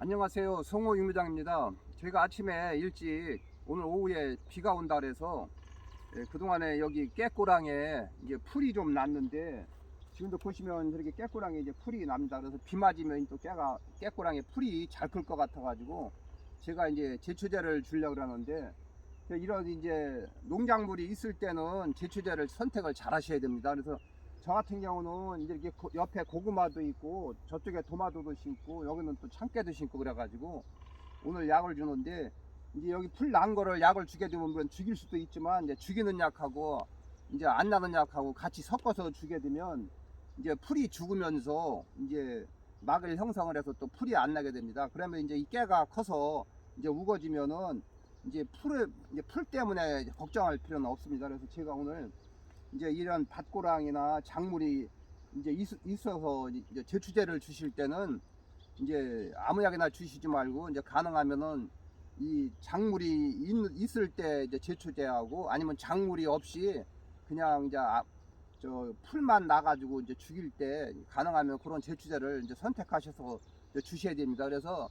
안녕하세요. 송호 유무장입니다. 저희가 아침에 일찍 오늘 오후에 비가 온다 그래서 예, 그동안에 여기 깨꼬랑에 이제 풀이 좀 났는데 지금도 보시면 저렇게 깨꼬랑에 이제 풀이 납니다. 그래서 비 맞으면 또 깨가 깨꼬랑에 풀이 잘 클 것 같아 가지고 제가 이제 제초제를 주려고 그러는데 이런 이제 농작물이 있을 때는 제초제를 선택을 잘 하셔야 됩니다. 그래서 저 같은 경우는 이제 이렇게 고- 옆에 고구마도 있고 저쪽에 도마도도 심고 여기는 또 참깨도 심고 그래가지고 오늘 약을 주는데 이제 여기 풀 난 거를 약을 주게 되면 죽일 수도 있지만 이제 죽이는 약하고 이제 안 나는 약하고 같이 섞어서 주게 되면 이제 풀이 죽으면서 이제 막을 형성을 해서 또 풀이 안 나게 됩니다. 그러면 이제 이 깨가 커서 이제 우거지면은 이제 풀을 이제 풀 때문에 걱정할 필요는 없습니다. 그래서 제가 오늘 이제 이런 밭고랑이나 작물이 이제 있, 어서 이제 제초제를 주실 때는 이제 아무 약이나 주시지 말고 이제 가능하면은 이 작물이 있, 을때 이제 제초제하고 아니면 작물이 없이 그냥 이제 아- 저 풀만 나가지고 이제 죽일 때 가능하면 그런 제초제를 이제 선택하셔서 이제 주셔야 됩니다. 그래서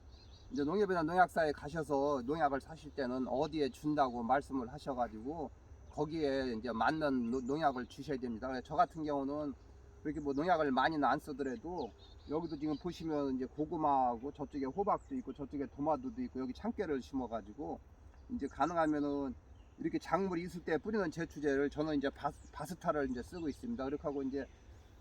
이제 농협이나 농약사에 가셔서 농약을 사실 때는 어디에 준다고 말씀을 하셔가지고 거기에 이제 맞는 노- 농약을 주셔야 됩니다. 저 같은 경우는 그렇게 뭐 농약을 많이는 안 쓰더라도 여기도 지금 보시면 이제 고구마하고 저쪽에 호박도 있고 저쪽에 도마도도 있고 여기 참깨를 심어가지고 이제 가능하면은 이렇게 작물이 있을 때 뿌리는 제초제를 저는 이제 바스, 바스타를 이제 쓰고 있습니다. 그렇게 하고 이제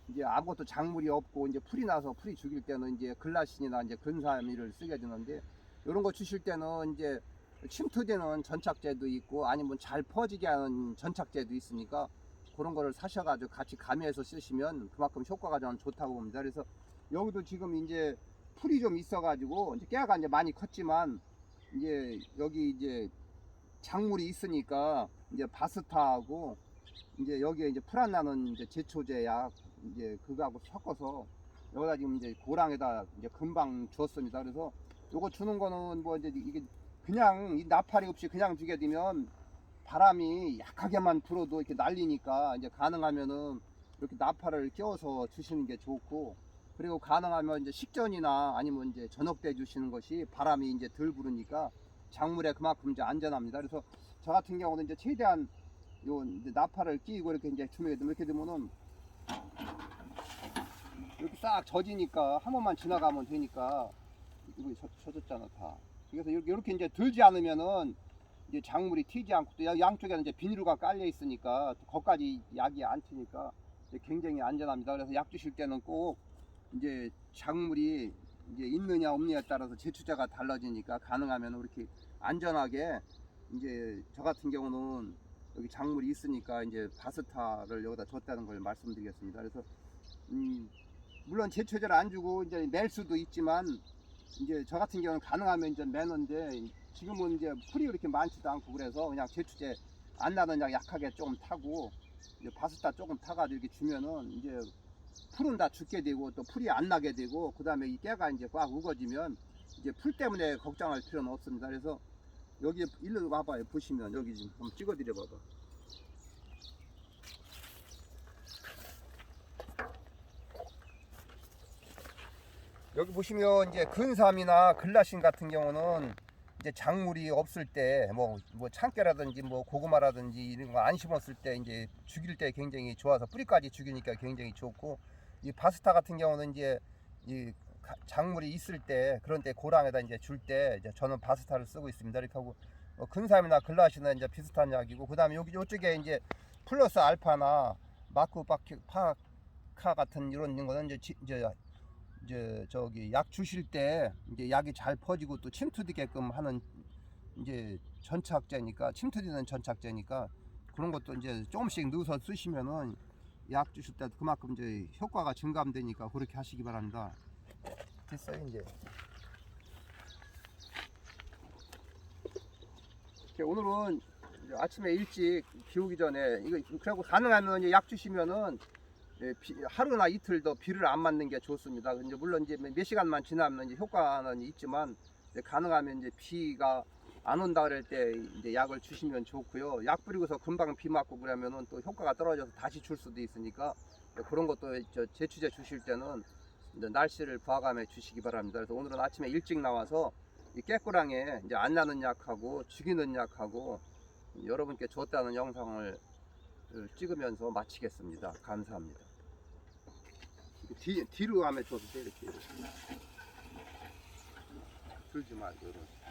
이제 아무것도 작물이 없고 이제 풀이 나서 풀이 죽일 때는 이제 글라신이나 이제 근사미를 쓰게 되는데 이런 거 주실 때는 이제 침투되는 전착제도 있고 아니면 잘 퍼지게 하는 전착제도 있으니까 그런 거를 사셔가지고 같이 가미해서 쓰시면 그만큼 효과가 저는 좋다고 봅니다. 그래서 여기도 지금 이제 풀이 좀 있어가지고 이제 깨가 이제 많이 컸지만 이제 여기 이제 작물이 있으니까 이제 바스타하고 이제 여기에 이제 풀안 나는 이제 제초제 약 이제 그거하고 섞어서 여기다 지금 이제 고랑에다 이제 금방 줬습니다. 그래서 요거 주는 거는 뭐 이제 이게 그냥 이 나팔이 없이 그냥 되면 바람이 약하게만 불어도 이렇게 날리니까 이제 가능하면은 이렇게 나팔을 끼워서 주시는 게 좋고 그리고 가능하면 이제 식전이나 아니면 이제 저녁 때 주시는 것이 바람이 이제 덜 부르니까 작물에 그만큼 이제 안전합니다. 그래서 저 같은 경우는 이제 최대한 요 이제 나팔을 끼고 이렇게 이제 주면 이렇게 되면은 이렇게 싹 젖으니까 한 번만 지나가면 되니까 이거 젖- 젖었잖아 다. 그래서 이렇게, 이제 들지 않으면은 이제 작물이 튀지 않고 또 양- 양쪽에는 이제 비닐루가 깔려 있으니까 또 거기까지 약이 안 튀니까 굉장히 안전합니다. 그래서 약 주실 때는 꼭 이제 작물이 이제 있느냐 없느냐에 따라서 제초제가 달라지니까 가능하면 이렇게 안전하게 이제 저 같은 경우는 여기 작물이 있으니까 이제 바스타를 여기다 줬다는 걸 말씀드리겠습니다. 그래서 음, 물론 제초제를 안 주고 이제 낼 수도 있지만 이제 저 같은 경우는 가능하면 이제 매는데 지금은 이제 풀이 이렇게 많지도 않고 그래서 그냥 제초제 안 나는 약 약하게 조금 타고 이제 바스타 조금 타가지고 이렇게 주면은 이제 풀은 다 죽게 되고 또 풀이 안 나게 되고 그 다음에 이 깨가 이제 꽉 우거지면 이제 풀 때문에 걱정할 필요는 없습니다. 그래서 여기 일로 와봐요. 보시면 여기 지금 한번 찍어드려 봐봐. 여기 보시면 이제 근삼이나 글라신 같은 경우는 이제 작물이 없을 때 뭐 뭐 참깨라든지 뭐 고구마라든지 이런 거 안 심었을 때 이제 죽일 때 굉장히 좋아서 뿌리까지 죽이니까 굉장히 좋고 이 바스타 같은 경우는 이제 이 가- 작물이 있을 때 그런 때 고랑에다 이제 줄 때 이제 저는 바스타를 쓰고 있습니다. 이렇게 하고 뭐 근삼이나 글라시나 이제 비슷한 약이고 그다음에 여기 요쪽에 이제 플러스 알파나 마크 바키 파카 같은 이런 거는 이제 지- 이제 이제 저기 약 주실 때 이제 약이 잘 퍼지고 또 침투되게끔 하는 이제 전착제니까 침투되는 전착제니까 그런 것도 이제 조금씩 넣어서 쓰시면은 약 주실 때 그만큼 이제 효과가 증감되니까 그렇게 하시기 바랍니다. 됐어요 이제. 오늘은 아침에 일찍 비 오기 전에 이거 그리고 가능하면 이제 약 주시면은 하루나 이틀 더 비를 안 맞는 게 좋습니다. 이제 물론 이제 몇 시간만 지나면 이제 효과는 있지만 이제 가능하면 이제 비가 안 온다 그럴 때 이제 약을 주시면 좋고요. 약 뿌리고서 금방 비 맞고 그러면은 또 효과가 떨어져서 다시 줄 수도 있으니까 그런 것도 저 제초제 주실 때는 날씨를 부하감해 주시기 바랍니다. 그래서 오늘은 아침에 일찍 나와서 이 깨꼬랑에 이제 안 나는 약하고 죽이는 약하고 여러분께 줬다는 영상을 찍으면서 마치겠습니다. 감사합니다. 뒤, 뒤로 가면 줘도 돼 이렇게 들지 말고 이렇게.